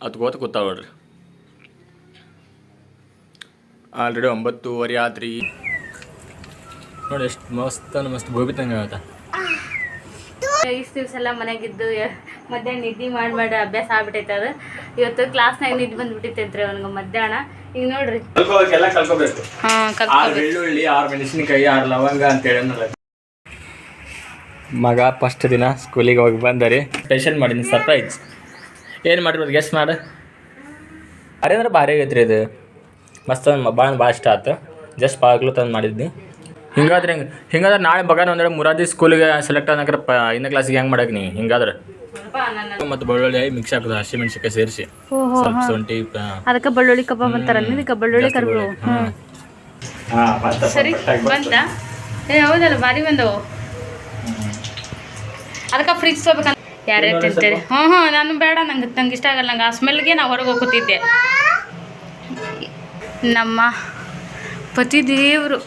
ಹತ್ಕೋತ ಕೂತಾವ ನೋಡ್ರಿ. ಆಲ್ರೆಡಿ ಒಂಬತ್ತುವರೆ ಆತ್ರಿ ನೋಡಿ ಎಷ್ಟು ಮಸ್ತ್ ಮಸ್ತ್ ಗೋಬಿ ತಂಗ ಆಗತ್ತ ಇಷ್ಟು ದಿವಸ ಎಲ್ಲ ಮನೆಗಿದ್ದು ಮಧ್ಯಾಹ್ನ ನಿದ್ದೆ ಮಾಡಿ ಮಾಡಿ ಅಭ್ಯಾಸ ಆಗ್ಬಿಟ್ಟೈತೆ ಅದು. ಇವತ್ತು ಕ್ಲಾಸ್ನಾಗ ನಿದ್ದೆ ಬಂದ್ಬಿಟ್ಟಿತ್ತೈತ್ರಿ ಅವ್ನಿಗೆ ಮಧ್ಯಾಹ್ನ. ಈಗ ನೋಡ್ರಿ. ಕಲ್ಕೋಬೇಕೆಲ್ಲ ಕಲ್ಕೋಬೇಕು. ಹಾಂ ಆರು ಬೆಳ್ಳುಳ್ಳಿ ಆರು ಮೆಣಸಿನಕಾಯಿ ಆರು ಲವಂಗ ಅಂತ ಹೇಳನಲ್ಲ ಮಗ ಫಸ್ಟ್ ದಿನ ಸ್ಕೂಲಿಗೆ ಹೋಗಿ ಬಂದರಿ ಸ್ಪೆಷಲ್ ಮಾಡೀನಿ ಸರ್ಪ್ರೈಸ್ ಏನು ಮಾಡಿರ್ಬೋದು ಗೆಸ್ಟ್ ಮಾಡ. ಅರೆ ಅಂದ್ರೆ ಭಾರಿ ಆಗೈತ್ರಿ ಇದು. ಮಸ್ತ್ ಭಾಳ ಭಾಳ ಇಷ್ಟ ಆಯ್ತು ಜಸ್ಟ್ ಪಾಗ್ಲು ತಂದು ಮಾಡಿದ್ನಿ. ಹಿಂಗಾದ್ರೆ ಹೆಂಗೆ ಹಿಂಗಾದ್ರೆ ನಾಳೆ ಬಗಾನ ಅಂದ್ರೆ ಮುರಾದಿ ಸ್ಕೂಲಿಗೆ ಸೆಲೆಕ್ಟ್ ಅನ್ನಕ್ರೆ ಪ ಇನ್ನ ಕ್ಲಾಸಿಗೆ ಹೆಂಗೆ ಮಾಡಕ್ಕೆ ನೀ? ಹಿಂಗಾದ್ರೆ. ಮತ್ತು ಬೆಳ್ಳುಳ್ಳಿ ಮಿಕ್ಸ್ ಹಾಕೋದು ಹಸಿ ಮೆಣಸಿನ್ಕಾಯಿ ಸೇರಿಸಿ. ಸ್ವಲ್ಪ ಶುಂಠಿ ಅದಕ್ಕೆ ಬೆಳ್ಳುಳ್ಳಿ ಕಬಾಬ್ ಅಂತಾರ ಇದಕ್ಕೆ ಬೆಳ್ಳುಳ್ಳಿ ಕರಿಬೇವು ಹ್ಞೂ ಸರಿ ಬಂತ ಏ ಹೌದಲ್ಲ ಭಾರಿ ಬಂದವು. ಅದಕ್ಕೆ ಫ್ರಿಜ್ ತೊಗೋಬೇಕಂತ ಯಾರ್ಯಾರು ತಿಂತಾರೆ? ಹ್ಞೂ ಹ್ಞೂ ನಾನು ಬೇಡ ನಂಗೆ ನಂಗೆ ಇಷ್ಟ ಆಗಲ್ಲ ನಂಗೆ ಆ ಸ್ಮೆಲ್ಗೆ ನಾವು ಹೊರಗೆ ಹೋಗ್ತಿದ್ದೆ. ನಮ್ಮ ಪತಿ ದೇವರು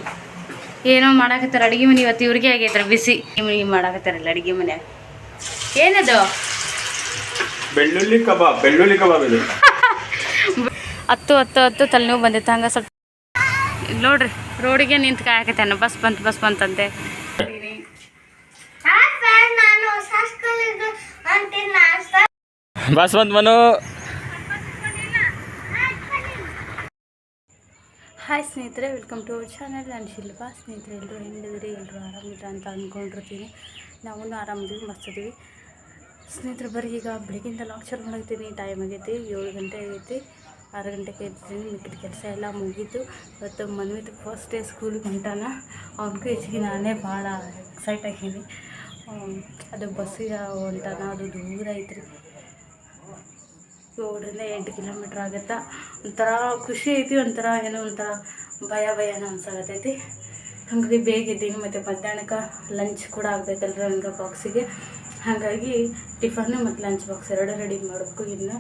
ಏನೋ ಮಾಡಾಕತ್ತಾರ ಅಡುಗೆ ಮನೆ ಇವತ್ತು ಇವ್ರಿಗೆ ಆಗೈತ್ರ ಬಿಸಿ. ಮನೆ ಮಾಡಾಕತ್ತಾರಲ್ಲ ಅಡುಗೆ ಮನ್ಯಾಗ ಏನದು? ಬೆಳ್ಳುಳ್ಳಿ ಕಬಾಬ್ ಬೆಳ್ಳುಳ್ಳಿ ಕಬಾಬ್ ಇದು. ಹತ್ತು ಹತ್ತು ಹತ್ತು ತಲೆನೋವು ಬಂದಿತ್ತು ಹಂಗೆ ಸ್ವಲ್ಪ. ನೋಡ್ರಿ ರೋಡಿಗೆ ನಿಂತು ಕಾಯಕತ್ತಾನ ಬಸ್ ಬಂತು ಬಸ್ ಬಂತಂತೆ. ಬಸ್ ಬಂದ್ ಮನು. ಹಾಯ್ ಸ್ನೇಹಿತರೆ ವೆಲ್ಕಮ್ ಟು ಅವರ್ ಚಾನಲ್. ನಾನು ಶಿಲ್ಪಾ. ಸ್ನೇಹಿತರೆ ಎಲ್ಲರೂ ಹೆಂಗಿದ್ರಿ ಎಲ್ಲರೂ ಆರಾಮಿದ್ರ ಅಂತ ಅಂದ್ಕೊಂಡಿರ್ತೀನಿ ನಾವು ಆರಾಮಿದ್ದೀವಿ ಮಸ್ತಿದ್ದೀವಿ ಸ್ನೇಹಿತರು ಬರೀ ಈಗ ಬೆಳಗ್ಗಿಂದ ಲಾಕ್ ಚಾಲು ಮಾಡಾಕ್ತೀನಿ ಟೈಮ್ ಆಗೈತಿ ಏಳು ಗಂಟೆ ಆಗೈತಿ. ಆರು ಗಂಟೆಗೆ ಎದ್ದಿದ್ದೀನಿ ಮಿಕ್ಕಿದ ಕೆಲಸ ಎಲ್ಲ ಮುಗೀತು. ಇವತ್ತು ಮನೆ ಫಸ್ಟ್ ಡೇ ಸ್ಕೂಲಿಗೆ ಹೊಂಟಾನ ಅವ್ನಿಗೂ ಹೆಚ್ಚಿಗೆ ನಾನೇ ಭಾಳ ಎಕ್ಸೈಟ್ ಆಗೀನಿ ಹ್ಮ್, ಅದು ಬಸ್ಸಿಗೆ ಹೊಂಟಾನ ಅದು ದೂರ ಐತ್ರಿ. ಏಳರಿಂದ ಎಂಟು ಕಿಲೋಮೀಟ್ರ್ ಆಗುತ್ತಾ. ಒಂಥರ ಖುಷಿ ಐತಿ, ಒಂಥರ ಏನೋ ಒಂಥರ ಭಯ ಭಯ ಅನ್ಸಾಗತ್ತೈತಿ ಹಾಗಾಗಿ ಬೇಗ ಇದ್ದೀನಿ ಮತ್ತು ಮಧ್ಯಾಹ್ನಕ್ಕೆ ಲಂಚ್ ಕೂಡ ಆಗಬೇಕಲ್ರಿ ಹಂಗೆ ಬಾಕ್ಸಿಗೆ ಹಾಗಾಗಿ ಟಿಫನ್ನು ಮತ್ತು ಲಂಚ್ ಬಾಕ್ಸ್ ಎರಡು ರೆಡಿ ಮಾಡಬೇಕು ಇನ್ನು.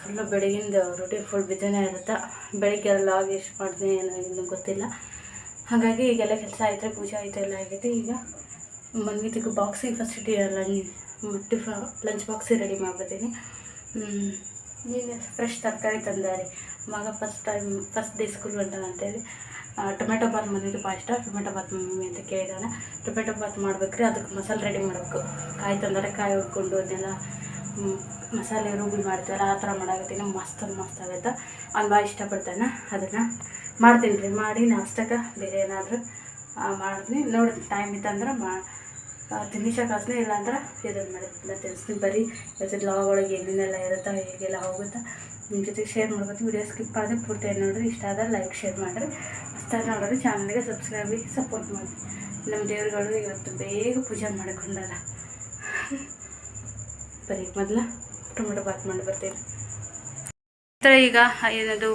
ಫುಲ್ಲು ಬೆಳಗಿಂದ ರೊಟ್ಟಿ ಫುಲ್ ಬಿದ್ದನೇ ಇರುತ್ತೆ. ಬೆಳಿಗ್ಗೆ ಆಗಿ ಎಷ್ಟು ಮಾಡ್ತೀನಿ ಏನೋ ಇನ್ನೂ ಗೊತ್ತಿಲ್ಲ. ಹಾಗಾಗಿ ಈಗೆಲ್ಲ ಕೆಲಸ ಆಯ್ತು ಪೂಜೆ ಆಯಿತು, ಎಲ್ಲ ಆಗೈತೆ ಈಗ. ಮನ್ವಿತಿಗೆ ಬಾಕ್ಸಿಗೆ ಫಸ್ಟ್ ಲಂಚ್ ಟಿಫ ಲಂಚ್ ಬಾಕ್ಸಿಗೆ ರೆಡಿ ಮಾಡ್ಬಿಡ್ತೀನಿ. ನೀನು ಫ್ರೆಶ್ ತರಕಾರಿ ತಂದಾರೆ. ಮಗ first time first day school ಅಂತ ಅಂತೇಳಿ. ಟೊಮೆಟೊ ಬಾತ್ ಮನೇಲಿ ಭಾಳ ಇಷ್ಟ. ಟೊಮೆಟೊ ಬಾತ್ ಮಮ್ಮಿ ಅಂತ ಕೇಳಿದಾನೆ. ಟೊಮೆಟೊ ಬಾತ್ ಮಾಡ್ಬೇಕ್ರಿ, ಅದಕ್ಕೆ ಮಸಾಲೆ ರೆಡಿ ಮಾಡಬೇಕು. ಕಾಯಿ ತಂದರೆ, ಕಾಯಿ ಹುಡ್ಕೊಂಡು ಅದನ್ನೆಲ್ಲ ಮಸಾಲೆ ರೂಬಿ ಮಾಡ್ತೀವಲ್ಲ, ಆ ಥರ ಮಾಡಾಕತ್ತೀನಿ. ಮಸ್ತ್ ಮಸ್ತ್ ಆಗುತ್ತೆ. ಅವ್ನು ಭಾಳ ಇಷ್ಟಪಡ್ತಾನೆ. ಅದನ್ನು ಮಾಡ್ತೀನಿ ರೀ. ಮಾಡಿ ನಾಷ್ಟಕ್ಕೆ ಬೇರೆ ಏನಾದರೂ ಮಾಡ್ತೀನಿ. ನೋಡಿ ಟೈಮ್ ಇತ್ತಂದ್ರೆ ಮಾ ತಿನ್ನಿಸ ಕಾಸ್ನೇ ಇಲ್ಲ ಅಂದ್ರೆ ಇದನ್ನು ಮಾಡಿ. ತಿಳಿಸ್ತೀನಿ ಬರೀ ಇವತ್ತು ಲಾಗ್ ಒಳಗೆ ಏನೇನೆಲ್ಲ ಇರುತ್ತಾ ಹೇಗೆಲ್ಲ ಹೋಗುತ್ತಾ ನಿಮ್ಮ ಜೊತೆಗೆ ಶೇರ್ ಮಾಡ್ಕೊತೀನಿ. ವಿಡಿಯೋ ಸ್ಕಿಪ್ ಆದರೆ ಪೂರ್ತಿ ನೋಡಿರಿ. ಇಷ್ಟ ಆದರೆ ಲೈಕ್ ಶೇರ್ ಮಾಡಿರಿ. ಅಷ್ಟ ನೋಡಿರಿ ಚಾನಲ್ಗೆ ಸಬ್ಸ್ಕ್ರೈಬ್ ಸಪೋರ್ಟ್ ಮಾಡಿ ನಮ್ಮ ದೇವ್ರುಗಳು ಇವತ್ತು ಬೇಗ ಪೂಜೆ ಮಾಡ್ಕೊಂಡಾರ. ಬರೀ ಮೊದಲು ಟೊಮೆಟೊ ಬಾತ್ ಮಾಡಿ ಬರ್ತೀನಿ. ಈಗ ಏನದು,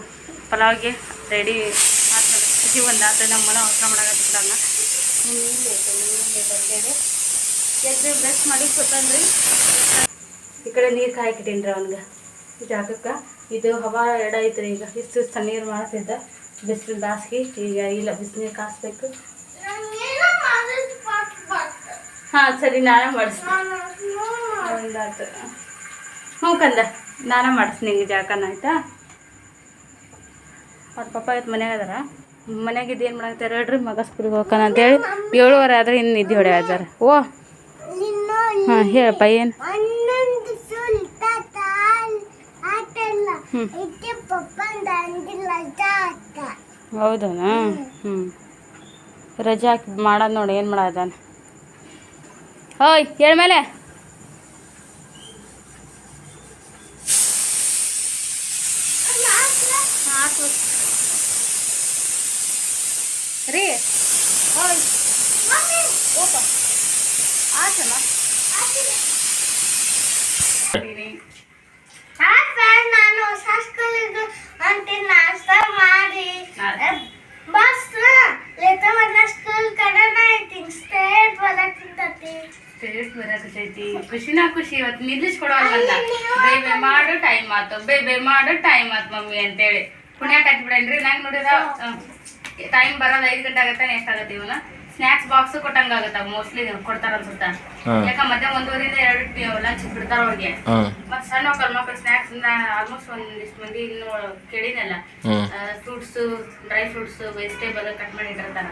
ಪಲಾವ್ಗೆ ರೆಡಿ ಮಾಡ್ಕೊಂಡು ಒಂದು ಒಂದು ನಮ್ಮ ಮನೆ ಅವಸರ ಮಾಡಾಕತ್ತಿದ್ದಾನ ನೀರು ಬೇಕು ನೀರು ಬಂದೇನೆ ಎದ್ದು ಬ್ರಷ್ ಮಾಡಿ ಕೊತ್ತಂದ್ರಿ ಈ ಕಡೆ ನೀರು ಕಾಯ್ಕಿಟ್ಟೀನಿ ರೀ ಅವ್ನಿಗೆ ಜಾಗಕ್ಕೆ ಇದು ಹವಾ ಎಡ ಐತ್ರಿ ಈಗ. ಇಷ್ಟು ತಣ್ಣೀರು ಮಾಡ್ತಿದ್ದ ಬಿಸಿಲು ಜಾಸ್ತಿ ಈಗ ಇಲ್ಲ ಬಿಸಿನೀರು ಕಾಸ್ಬೇಕು. ಹಾಂ, ಸರಿ, ನಾನೇ ಮಾಡಿಸ್ತೀನಿ. ಹ್ಞೂ ಕಂದ, ನಾನೇ ಮಾಡಿಸ್ತೀನಿ ನಿಂಗೆ ಜಾಕನ ಆಯ್ತಾ? ಅವ್ರ ಪಪ್ಪ ಇವತ್ತು ಮನ್ಯಾಗ ಅದಾರ. ಮನ್ಯಾಗಿದ್ದು ಏನು ಮಾಡಾಕ್ತಾರೆ ಹೇಳ್ರಿ, ಮಗ ಸ್ಕೂಲಿಗೆ ಅಂತೇಳಿ ಏಳುವರೆ ಆದ್ರೆ ಇನ್ನು ನಿದ್ದೆ ಹೊಡೆ ಅದಾರ ಓ ಹಾಂ ಹೇಳಪ್ಪ ಏನು? ಹೌದನಾ? ಹ್ಞೂ ರಜೆ ಹಾಕಿ ಮಾಡೋದು ನೋಡಿ ಏನು ಮಾಡೋದಾನ ಓಯ್ ಹೇಳ ಮೇಲೆ ರೀ ಓಯ್ ಓಪ ಆಚಮ್ಮ ನಾನು ಹೊಸ ಸ್ಕೂಲಿಗೆ ಅಂತೀನಿ ನಾಷ್ಟ ಮಾಡಿ ಬಸ್ ಲೇಟ ಮೊದಲ ಸ್ಕೂಲ್ ಕಡೆನ ಐತಿ ಸ್ಟೇಟ್ ಬರತ್ತಿಂತತಿ ಸ್ಟೇಟ್ ಬರಾಕತೈತಿ ಖುಷಿನ ಖುಷಿ ಇವತ್ತು ನಿಲ್ಲಿಸ್ಕೊಡೋಲ್ಲ ಬೇಬೆ ಮಾಡು ಟೈಮ್ ಆತು, ಬೇಬೆ ಮಾಡು ಟೈಮ್ ಆತು ಮಮ್ಮಿ ಅಂತೇಳಿ. ಪುಣ್ಯ ಕಟ್ಬಿಡೇನ್ರಿ? ನಂಗೆ ನೋಡಿದ ಟೈಮ್ ಬರೋದು ಐದು ಗಂಟೆ ಆಗತ್ತೆ ಎಷ್ಟಾಗತ್ತೆ ಇವನ ಸ್ನಾಕ್ಸ್ ಬಾಕ್ಸ್ ಕೊಟ್ಟಂಗಾಗತ್ತ ಮೋಸ್ಟ್ಲಿ ಕೊಡ್ತಾರ ಅನ್ಸುತ್ತ. ಯಾಕ ಮಧ್ಯಾಹ್ನ ಒಂದೂವರೆಯಿಂದ ಎರಡು ಲಂಚ್ ಬಿಡ್ತಾರ ಅವ್ರಿಗೆ. ಮತ್ ಸಣ್ಣ ಮಕ್ಕಳು ಮಕ್ಕಳು ಸ್ನಾಕ್ಸ್ ಆಲ್ಮೋಸ್ಟ್ ಒಂದಿಷ್ಟು ಮಂದಿ ಇನ್ನು ಕೇಳಿನಲ್ಲ fruits dry fruits vegetable cut ಮಾಡಿ ಇಟ್ಟಿರ್ತಾರ.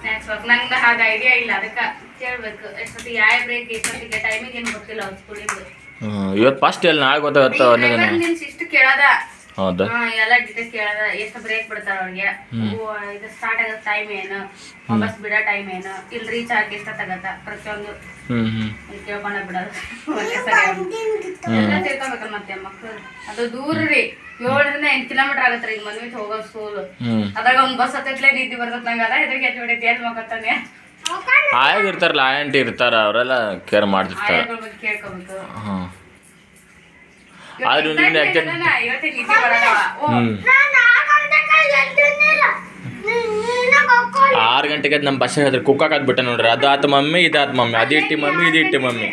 ಸ್ನಾಕ್ಸ್ ನಂಗೆ ಹಾಗೆ ಐಡಿಯಾ ಇಲ್ಲ ಅದಕ್ಕೆ ಕೇಳ್ಬೇಕು. ಎಷ್ಟೊತ್ತಿಗೆ ಯಾವ ಬ್ರೇಕ್ ಎಷ್ಟೊತ್ತಿಗೆ ಟೈಮಿಂಗ್ ಏನು ಗೊತ್ತಿಲ್ಲ ಅವ್ರ ಸ್ಕೂಲಿಂದ ಇವತ್ತು ಫಸ್ಟ್ ಎಲ್ಲಿ ನಾಳೆ ಗೊತ್ತಾಗತ್ತ ಇಷ್ಟು ಕೇಳದ. ಹೌದಾ? ಹಾ, ಎಲ್ಲ ಡೀಟೇಲ್ಸ್ ಕೇಳದ. ಎಷ್ಟು ಬ್ರೇಕ್ ಬಿಡ್ತಾರ ಅವ್ರಿಗೆ. ಇದು ಸ್ಟಾರ್ಟ್ ಆಗೋ ಟೈಮ್ ಏನು? ವಾಪಸ್ ಬಿಡೋ ಟೈಮ್ ಏನು? ಇಲ್ಲಿ ರೀಚ್ ಆಗಕ್ಕೆ ಎಷ್ಟೊತ್ತಾಗತ್ತ ಪ್ರತಿಯೊಂದು. ಹ್ಞೂ ಹ್ಞೂ ಇಲ್ಲಿ ಕೇಳ್ಕೊಂಡ ಬಿಡೋದು. ಎಲ್ಲ ತಿಳ್ಕೊಬೇಕಲ್ಲ ಮತ್ತೆ ಮಕ್ಳು. ಅದು ದೂರ ರೀ. ಏಳರಿಂದ ಎಂಟು ಕಿಲೋಮೀಟರ್ ಆಗತ್ರಿ ಈಗ ಮದ್ವೆ ಹೋಗೋ ಸ್ಕೂಲ್ ಅದ್ರಾಗ ಒಂದ್ ಬಸ್ ಹತ್ತಲೇ ರೀತಿ ಬರ್ತದ ನಂಗೆ. ಅದ ಇದ್ರಿಗೆ ಎದ್ದು ಬಿಡೈತಿ ಎಲ್ಲಿ ಮಕ್ಕತ್ತಾನೆ ಆಯಾಗ ಇರ್ತಾರಲ್ಲ ಆಯಂಟಿ ಇರ್ತಾರ ಅವರೆಲ್ಲ ಕೇರ್ ಮಾಡ್ತಿರ್ತಾರೆ. ಕೇಳ್ಕೊಬೇಕು. ನೀ- ನೀನು ಕರ್ಕೊಂಡು ಆರು ಗಂಟೆಗೆ ನಮ್ಮ ಬಸ್ ಹೇಳಿದ್ರೆ ಕುಕ್ಕಾಕ್ ಬಿಟ್ಟೆ ನೋಡ್ರಿ. ಅದು ಆತ ಮಮ್ಮಿ ಇದು ಆತ ಮಮ್ಮಿ. ಅದು ಇಟ್ಟಿ ಮಮ್ಮಿ ಇದು ಇಟ್ಟಿ ಮಮ್ಮಿ.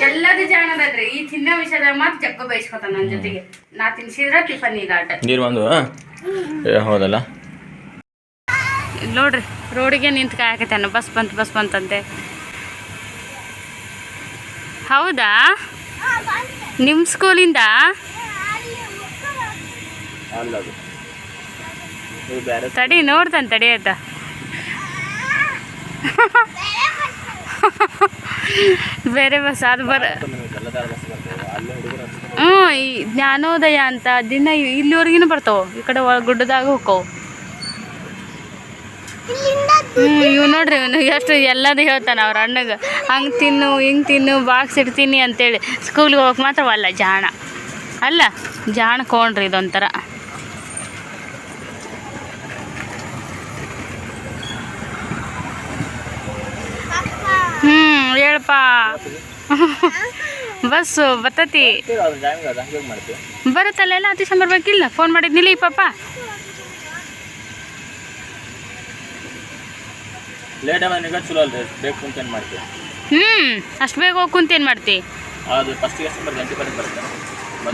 ಎಲ್ಲದು ಜಾಣದಲ್ರಿ ಈ ತಿನ್ನೋ ವಿಷಯದಾಗ ಮಾತ್ರ ಚಕ್ಕ ಬಯಸ್ಕೊತಾನ ನನ್ನ ಜೊತೆಗೆ. ನಾ ತಿನ್ಸಿದ್ರ ಟಿಫನ್ ಈಗ ಆಟ. ನೀರು ಬಂದು ಏ ಹೌದಲ್ಲ? ನೋಡ್ರಿ. ರೋಡಿಗೆ ನಿಂತು ಕಾಯಕತ್ತಾನ ಬಸ್ ಬಂತು, ಬಸ್ ಬಂತಂತೆ. ಹೌದಾ? ನಿಮ್ಮ ಸ್ಕೂಲಿಂದ? ತಡಿ, ನೋಡ್ತಾನೆ ತಡಿ ಆಯ್ತಾ ಬೇರೆ ಬಸ್, ಅದು ಬರ ಹ್ಞೂ ಜ್ಞಾನೋದಯ ಅಂತ ದಿನ ಇಲ್ಲಿವರೆಗಿನೂ ಬರ್ತಾವೆ. ಈ ಕಡೆ ಗುಡ್ಡದಾಗ ಹೋಕ್ಕವು ಹ್ಞೂ ಇವ್ ನೋಡ್ರಿ ಇವನು ಎಷ್ಟು ಎಲ್ಲದು ಹೇಳ್ತಾನೆ ಅವ್ರ ಅಣ್ಣಗೆ. ಹಂಗೆ ತಿನ್ನು, ಹಿಂಗೆ ತಿನ್ನು ಬಾಕ್ಸ್ ಇಡ್ತೀನಿ ಅಂತೇಳಿ ಸ್ಕೂಲ್ಗೆ ಹೋಗಕ್ಕೆ ಮಾತ್ರ ಅಲ್ಲ, ಜಾಣ. ಅಲ್ಲ, ಜಾಣ ಕೊಂಡ್ರಿ ಇದೊಂಥರ. ಹ್ಞೂ ಹೇಳಪ್ಪ. ಬಸ್ಸು ಬರ್ತತಿ ಬರುತ್ತಲ್ಲ ಎಲ್ಲ ಅತಿ ಸಂಬರ್ಬೇಕಿಲ್ಲ ಫೋನ್ ಮಾಡಿದ್ನಿಲ್ಲ ಈ ಪಾಪ? ಲೇಟ್ ಆಗ ಚಲೋ ಅಲ್ರಿ ಬೇಕು ಅಂತ ಏನು ಮಾಡ್ತೀವಿ ಹ್ಞೂ ಅಷ್ಟು ಬೇಗ ಹೋಗಿ ಕುಂತೇನು ಮಾಡ್ತಿ? ಅದು ಫಸ್ಟಿಗೆ ಎಷ್ಟು ಬರ್ತದೆ ಗಂಟೆ ಬರ್ತದೆ ಬರುತ್ತೆ.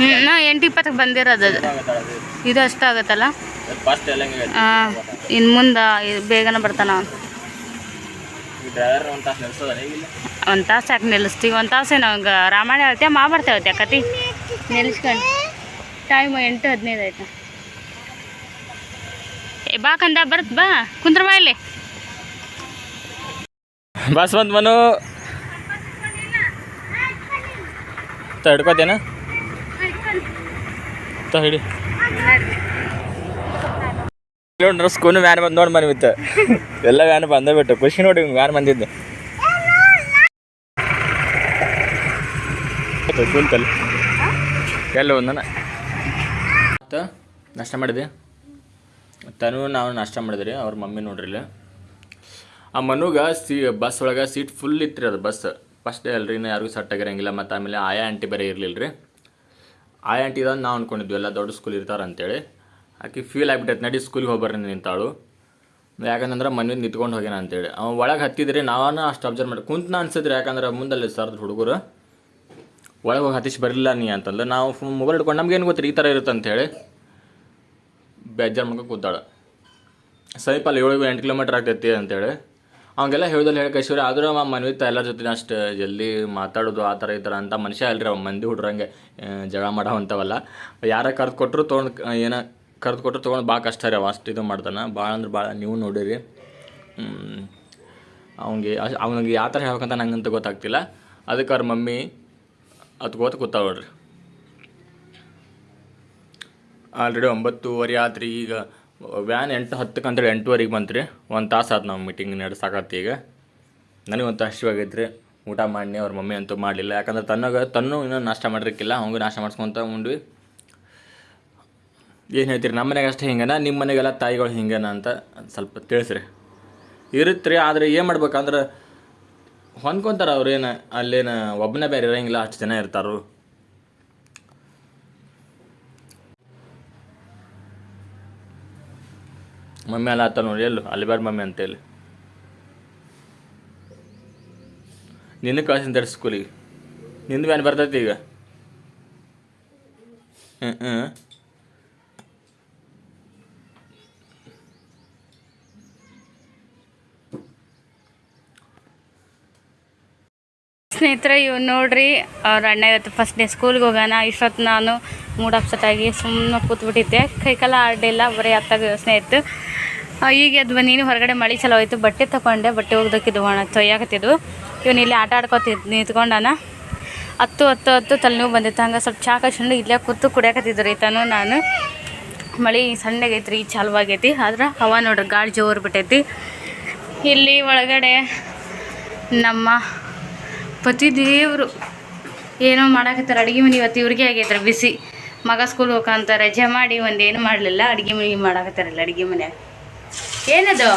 ಹ್ಞೂ ನಾ ಎಂಟು ಇಪ್ಪತ್ತಕ್ಕೆ ಬಂದಿರೋದು ಅದು. ಇದು ಅಷ್ಟು ಆಗುತ್ತಲ್ಲ? ಫಸ್ಟ್ ಎಲ್ಲ ಹಾಂ ಇನ್ನು ಮುಂದೆ ಬೇಗನೆ ಬರ್ತಾನ ಡ್ರೈವರ್ ಒಂದು ತಾಸು ನಿಲ್ಸೋದಾನೆ ಈಗಿಲ್ಲ ಒಂದು ತಾಸು ಯಾಕೆ ನಿಲ್ಲಿಸ್ತೀವಿ ಒಂದು ತಾಸು ನಾವು ರಾಮಾಯಣ ಹೇಳ್ತೀಯ ಮಾ ಬರ್ತೇವೆ ಕತಿ? ನಿಲ್ಲಿಸ್ಕೊಂಡು ಟೈಮ್ ಎಂಟು ಹದಿನೈದು ಆಯ್ತು. ಏ ಬಾ ಕಂದ ಬರ್ತ್ ಬಾ. ಕುಂದ್ರ ಬಾ ಇಲ್ಲಿ. ಬಸ್ ಬಂತು ಮನು. ತಡ್ಕೋತೇನ? ಹಿಡಿ. ಸ್ಕೂಲ್ ವ್ಯಾನ್ ಬಂದು ನೋಡಿ ಬಿತ್ತ ಎಲ್ಲ ವ್ಯಾನ್ ಬಂದೇ ಬಿಟ್ಟು. ಖುಷಿ ನೋಡಿ ವ್ಯಾನ್ ಬಂದಿದ್ದೆ ಕುಂತಲ್ಲ ಎಲ್ಲ ಒಂದನ. ನಾಷ್ಟ ಮಾಡಿದೆ ತನು ನಾವು ನಾಷ್ಟ ಮಾಡಿದ್ರಿ ಅವ್ರ ಮಮ್ಮಿ ನೋಡ್ರಿ ಇಲ್ಲಿ ಆ ಮನುಗ ಸಿ ಬಸ್ ಒಳಗೆ ಸೀಟ್ ಫುಲ್ ಇತ್ತು ರೀ ಅದು ಬಸ್ ಫಸ್ಟ್ ಅಲ್ರಿ, ಇನ್ನೂ ಯಾರಿಗೂ ಸೆಟ್ ಆಗಿರಂಗಿಲ್ಲ, ಮತ್ತು ಆಮೇಲೆ ಆಯಾ ಆಂಟಿ ಬೇರೆ ಇರಲಿಲ್ಲ ರೀ ಆಯಾ ಆಂಟಿ ಇದನ್ನು ನಾವು ಅಂದ್ಕೊಂಡಿದ್ವಿ ಎಲ್ಲ ದೊಡ್ಡ ಸ್ಕೂಲ್ ಇರ್ತಾರೆ ಅಂತೇಳಿ. ಆಕೆ ಫೀಲ್ ಆಗಿಬಿಟ್ಟೈತೆ, ನಡಿ ಸ್ಕೂಲಿಗೆ ಹೋಗ್ಬರ್ರಿ ನಿಂತಾಳು ಯಾಕಂದ್ರೆ ಮನೆ ನಿಂತ್ಕೊಂಡು ಹೋಗ್ಯಾನ ಅಂತೇಳಿ. ಅವ ಒಳಗೆ ಹತ್ತಿದ್ರಿ ನಾವನ್ನ ಅಷ್ಟು ಅಬ್ಸರ್ವ್ ಮಾಡಿ ಕುಂತ್ನ ಅನ್ಸಿದ್ರಿ ಯಾಕಂದ್ರೆ ಮುಂದಲ್ಲಿ ಸರ್ದು ಹುಡುಗರು, ಒಳಗೆ ಹೋಗಿ ಹತ್ತಿಸಿ ಬರಲಿಲ್ಲ ನೀ ಅಂತಂದ್ರೆ ನಾವು ಮೊಬೈಲ್ ಹಿಡ್ಕೊಂಡು ನಮ್ಗೇನು ಗೊತ್ತಿರಿ, ಈ ಥರ ಇರುತ್ತೆ ಅಂತೇಳಿ. ಬೇಜಾರು ಮಾಡ್ಕೊಂಡು ಕೂತಾಳೆ. ಸಮೀಪ ಅಲ್ಲಿ ಏಳು ಎಂಟು ಕಿಲೋಮೀಟ್ರ್ ಆಗ್ತೈತಿ ಅಂತೇಳಿ. ಅವಂಗೆಲ್ಲ ಹೇಳ್ದಲ್ಲಿ ಹೇಳಿ ಕೈಶ್ವರಿ ಆದರೂ ಅವ ಮನ್ವಿತ ಎಲ್ಲರ ಜೊತೆ ಅಷ್ಟು ಜಲ್ದಿ ಮಾತಾಡೋದು ಆ ಥರ ಈ ಥರ ಅಂತ ಮನುಷ್ಯ ಅಲ್ರಿ ಅವ, ಮಂದಿ ಹುಡ್ರಂಗೆ ಜಗಳ ಮಾಡೋ ಅಂತವಲ್ಲ ಯಾರ ಕರೆದು ಕೊಟ್ಟರು ತೊಗೊಂಡು, ಏನ ಕರೆದು ಕೊಟ್ಟರು ತೊಗೊಂಡು ಭಾಳ ಕಷ್ಟ ರೀ ಅವ, ಅಷ್ಟು ಇದು ಮಾಡ್ತಾನೆ ಭಾಳ ಅಂದ್ರೆ ಭಾಳ ನೀವು ನೋಡಿರಿ. ಅವನಿಗೆ ಅವನಿಗೆ ಯಾವ ಥರ ಹೇಳ್ಬೇಕಂತ ನಂಗಂತ ಗೊತ್ತಾಗ್ತಿಲ್ಲ. ಅದಕ್ಕೆ ಅವ್ರ ಮಮ್ಮಿ ಅದ್ಕೋತ ಕೂತಾವ ನೋಡ್ರಿ. ಆಲ್ರೆಡಿ ಒಂಬತ್ತುವರೆ ಆತ್ರಿ ಈಗ. ವ್ಯಾನ್ ಎಂಟು ಹತ್ತಕ್ಕೆ ಅಂತೇಳಿ ಎಂಟುವರೆಗೆ ಬಂತು ರೀ ಒಂದು ತಾಸು ಆತು ನಾವು ಮೀಟಿಂಗ್ ನಡೆಸಾಕತ್ತಿ ಈಗ. ನನಗೊಂದು ಹಸಿವಾಗೈತೆ ರೀ ಊಟ ಮಾಡಿ ಅವ್ರ ಮಮ್ಮಿ ಅಂತೂ ಮಾಡಲಿಲ್ಲ. ಯಾಕಂದ್ರೆ ತನ್ನಾಗ, ತನ್ನೂ ಇನ್ನೂ ನಾಷ್ಟ ಮಾಡಿರಕ್ಕಿಲ್ಲ ಅವಂಗೂ ನಾಷ್ಟ ಮಾಡಿಸ್ಕೊಂತ ಉಂಡ್ವಿ. ಏನು ಹೇಳ್ತೀರಿ ನಮ್ಮ ಮನೆಗೆ ಅಷ್ಟೇ ಹಿಂಗೆನ? ನಿಮ್ಮ ಮನೆಗೆಲ್ಲ ತಾಯಿಗಳು ಹಿಂಗೇನ ಅಂತ ಸ್ವಲ್ಪ ತಿಳಿಸ್ರಿ. ಇರುತ್ತೆ ರೀ ಆದರೆ ಏನು ಮಾಡ್ಬೇಕಂದ್ರೆ, ಹೊಂದ್ಕೊಂತಾರೆ ಅವ್ರೇನು ಅಲ್ಲೇನು ಒಬ್ಬನೇ ಬೇರೆ ಇರೋಂಗಿಲ್ಲ, ಅಷ್ಟು ಜನ ಇರ್ತಾರು. ಮಮ್ಮಿ ಅಲ್ಲ ಆತ ನೋಡಿ, ಎಲ್ಲು, ಅಲ್ಲಿ ಬೇಡ ಮಮ್ಮಿ ಅಂತೇಳಿ ನಿನ್ನ ಕಳ್ಸಿನ ತಡಿ ಸ್ಕೂಲಿಗೆ ನಿಂದು ವ್ಯಾನ್ ಬರ್ತೈತಿ ಈಗ. ಹ್ಞೂ ಹ್ಞೂ ಸ್ನೇಹಿತರೆ, ಇವ್ ನೋಡ್ರಿ, ಅವ್ರ ಅಣ್ಣ ಇವತ್ತು ಫಸ್ಟ್ ಡೇ ಸ್ಕೂಲ್ಗೆ ಹೋಗೋಣ ಇಷ್ಟೊತ್ತು ನಾನು ಮೂಡ್ ಅಪ್ಸೆಟ್ ಆಗಿ ಸುಮ್ಮನೆ ಕೂತ್ಬಿಟ್ಟಿದ್ದೆ. ಕೈಕಾಲ ಆಡಲಿಲ್ಲ ಬರೀ ಅತ್ತಾಗ ಸ್ನೇಹಿತ ಈಗ ಎದ್ದು ಬಂದೀನಿ ಹೊರಗಡೆ ಮಳೆ ಚಲೋ ಆಯಿತು ಬಟ್ಟೆ ತಗೊಂಡೆ ಬಟ್ಟೆ ಒಗ್ದಕ್ಕಿದ್ವು ಒಣ ತೊಯ್ಯಾಕತ್ತಿದ್ವು ಇವನು ಇಲ್ಲಿ ಆಟ ಆಡ್ಕೊತಿದ್ ನಿಂತ್ಕೊಂಡಾನ. ಹತ್ತು ಹತ್ತು ಹತ್ತು ತಲೆನೋವು ಬಂದಿತ್ತು. ಹಂಗೆ ಸ್ವಲ್ಪ ಚಾಕ ಕಸ್ಕೊಂಡು ಇಲ್ಲೇ ಕೂತು ಕುಡಿಯಾಕತ್ತಿದ್ರು ರೀ ತಾನು ನಾನು. ಮಳೆ ಸಣ್ಣಗೈತ್ರಿ ಚಾಲು ಆಗೈತಿ. ಆದ್ರೆ ಹವಾ ನೋಡ್ರಿ, ಗಾಳಿ ಜೋರು ಬಿಟ್ಟೈತಿ. ಇಲ್ಲಿ ಒಳಗಡೆ ನಮ್ಮ ಪತಿ ದೇವರು ಏನೋ ಮಾಡಾಕತ್ತಾರ. ಅಡುಗೆ ಮನೆ ಇವತ್ತು ಇವ್ರಿಗೆ ಆಗೈತ್ರ ಬಿಸಿ. ಮಗ ಸ್ಕೂಲ್ ಹೋಗಂತ ರಜೆ ಮಾಡಿ ಒಂದೇನು ಮಾಡಲಿಲ್ಲ. ಅಡುಗೆ ಮನೆ ಮಾಡಾಕತ್ತಾರಲ್ಲ ಅಡುಗೆ ಮನ್ಯಾಗ. ಏನದು?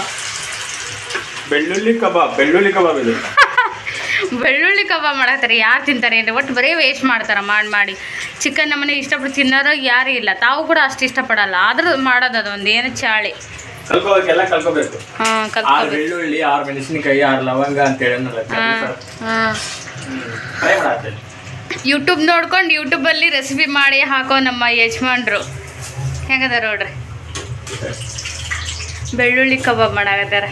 ಬೆಳ್ಳುಳ್ಳಿ ಕಬಾಬ್ ಬೆಳ್ಳುಳ್ಳಿ ಕಬಾಬ್ ಇದು. ಬೆಳ್ಳುಳ್ಳಿ ಕಬಾಬ್ ಮಾಡಾಕತ್ತಾರೆ. ಯಾರು ತಿಂತಾರೆ ಏನ್ರಿ? ಒಟ್ಟು ಬರೀ ವೇಸ್ಟ್ ಮಾಡ್ತಾರೆ ಮಾಡಿ ಮಾಡಿ. ಚಿಕನ್ ನಮ್ಮನೆ ಇಷ್ಟಪಟ್ಟು ತಿನ್ನೋರು ಯಾರೂ ಇಲ್ಲ. ತಾವು ಕೂಡ ಅಷ್ಟು ಇಷ್ಟಪಡಲ್ಲ. ಆದರೂ ಮಾಡೋದು ಅದು ಒಂದು ಏನು ಚಾಳಿ. ಕಲ್ಕೋಬೇಕೆಲ್ಲ ಕಲ್ಕೋಬೇಕು. ಹಾಂ ಆರು ಕಲ್ತ್ಕೋಬೇಕು ಬೆಳ್ಳುಳ್ಳಿ ಆರು ಮೆಣಸಿನಕಾಯಿ ಆರು ಲವಂಗ ಅಂತ ಹೇಳಿ ಟ್ರೈ ಮಾಡತ್ತೇನೆ ಯೂಟ್ಯೂಬ್ ನೋಡ್ಕೊಂಡು ಯೂಟ್ಯೂಬಲ್ಲಿ ರೆಸಿಪಿ ಮಾಡಿ ಹಾಕೋ ನಮ್ಮ ಯಜಮಾನ್ರು. ಹೆಂಗದ ನೋಡ್ರಿ? ಬೆಳ್ಳುಳ್ಳಿ ಕಬಾಬ್ ಮಾಡಾಕತ್ತಾರ.